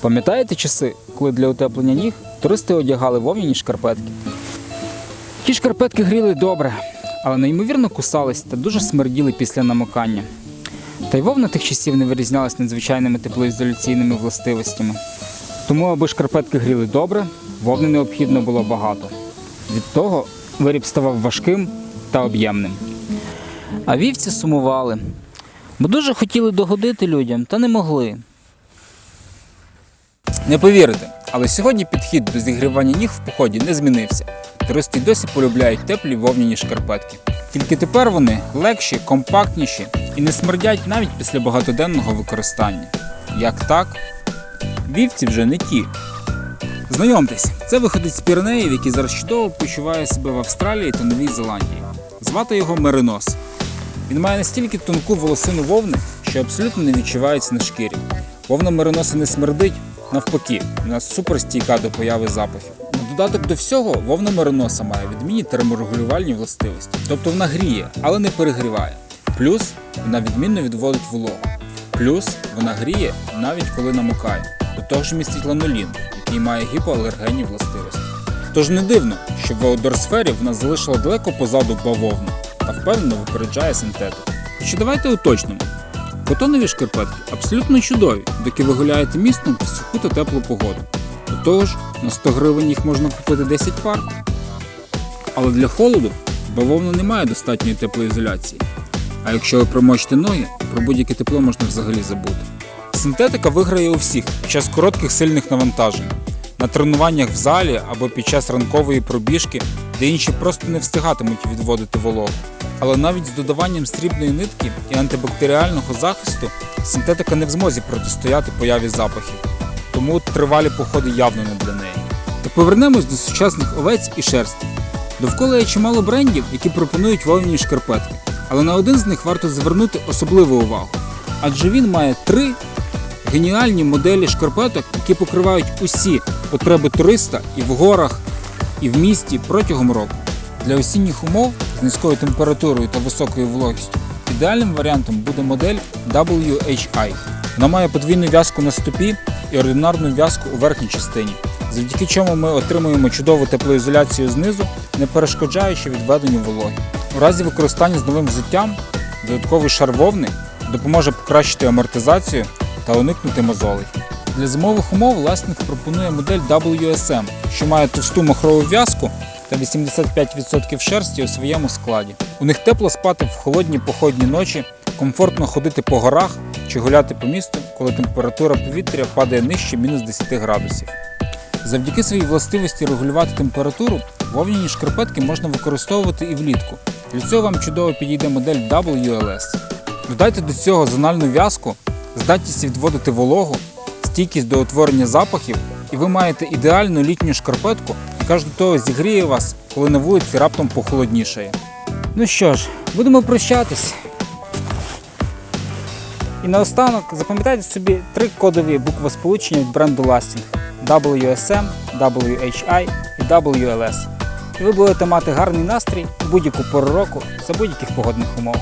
Пам'ятаєте часи, коли для утеплення ніг туристи одягали вовняні шкарпетки? Ті шкарпетки гріли добре, але неймовірно кусались та дуже смерділи після намокання. Та й вовна тих часів не вирізнялась надзвичайними теплоізоляційними властивостями. Тому, аби шкарпетки гріли добре, вовни необхідно було багато. Від того виріб ставав важким та об'ємним. А вівці сумували, бо дуже хотіли догодити людям, та не могли. Не повірите, але сьогодні підхід до зігрівання ніг в поході не змінився. Туристи досі полюбляють теплі вовняні шкарпетки. Тільки тепер вони легші, компактніші і не смердять навіть після багатоденного використання. Як так? Вівці вже не ті. Знайомтесь, це виходить з Піренеїв, який зараз чудово почуває себе в Австралії та Новій Зеландії. Звати його Меринос. Він має настільки тонку волосину вовни, що абсолютно не відчувається на шкірі. Вовна мериноса не смердить, навпаки, вона суперстійка до появи запахів. На додаток до всього, вовна мериноса має відмінні терморегулювальні властивості. Тобто вона гріє, але не перегріває. Плюс вона відмінно відводить вологу. Плюс вона гріє навіть коли намокає. До того ж містить ланолін, який має гіпоалергенні властивості. Тож не дивно, що в аудорсфері вона залишила далеко позаду бавовну та впевнено випереджає синтетику. Що давайте уточнимо. Котонові шкарпетки абсолютно чудові, доки ви гуляєте містом в суху та теплу погоду. До того ж, на 100 гривень їх можна купити 10 пар. Але для холоду бавовна не має достатньої теплоізоляції. А якщо ви промочите ноги, про будь-яке тепло можна взагалі забути. Синтетика виграє у всіх під час коротких сильних навантажень, на тренуваннях в залі або під час ранкової пробіжки, де інші просто не встигатимуть відводити вологу. Але навіть з додаванням срібної нитки і антибактеріального захисту синтетика не в змозі протистояти появі запахів. Тому тривалі походи явно не для неї. Та повернемось до сучасних овець і шерсті. Довкола є чимало брендів, які пропонують вовняні шкарпетки, але на один з них варто звернути особливу увагу. Адже він має три геніальні моделі шкарпеток, які покривають усі потреби туриста і в горах, і в місті протягом року. Для осінніх умов з низькою температурою та високою вологістю ідеальним варіантом буде модель WHI. Вона має подвійну в'язку на стопі і ординарну в'язку у верхній частині, завдяки чому ми отримуємо чудову теплоізоляцію знизу, не перешкоджаючи відведенню вологи. У разі використання з новим взуттям додатковий шар вовни допоможе покращити амортизацію та уникнути мозолей. Для зимових умов власник пропонує модель WSM, що має товсту махрову в'язку та 85% шерсті у своєму складі. У них тепло спати в холодні походні ночі, комфортно ходити по горах чи гуляти по місту, коли температура повітря падає нижче мінус 10 градусів. Завдяки своїй властивості регулювати температуру, вовняні шкарпетки можна використовувати і влітку. Для цього вам чудово підійде модель WLS. Додайте до цього зональну в'язку, здатність відводити вологу, стійкість до утворення запахів, і ви маєте ідеальну літню шкарпетку, яка ж до того зігріє вас, коли на вулиці раптом похолоднішає. Ну що ж, будемо прощатись. І наостанок запам'ятайте собі три кодові буквосполучення від бренду Lasting WSM, WHI і WLS. І ви будете мати гарний настрій у будь-яку пору року за будь-яких погодних умов.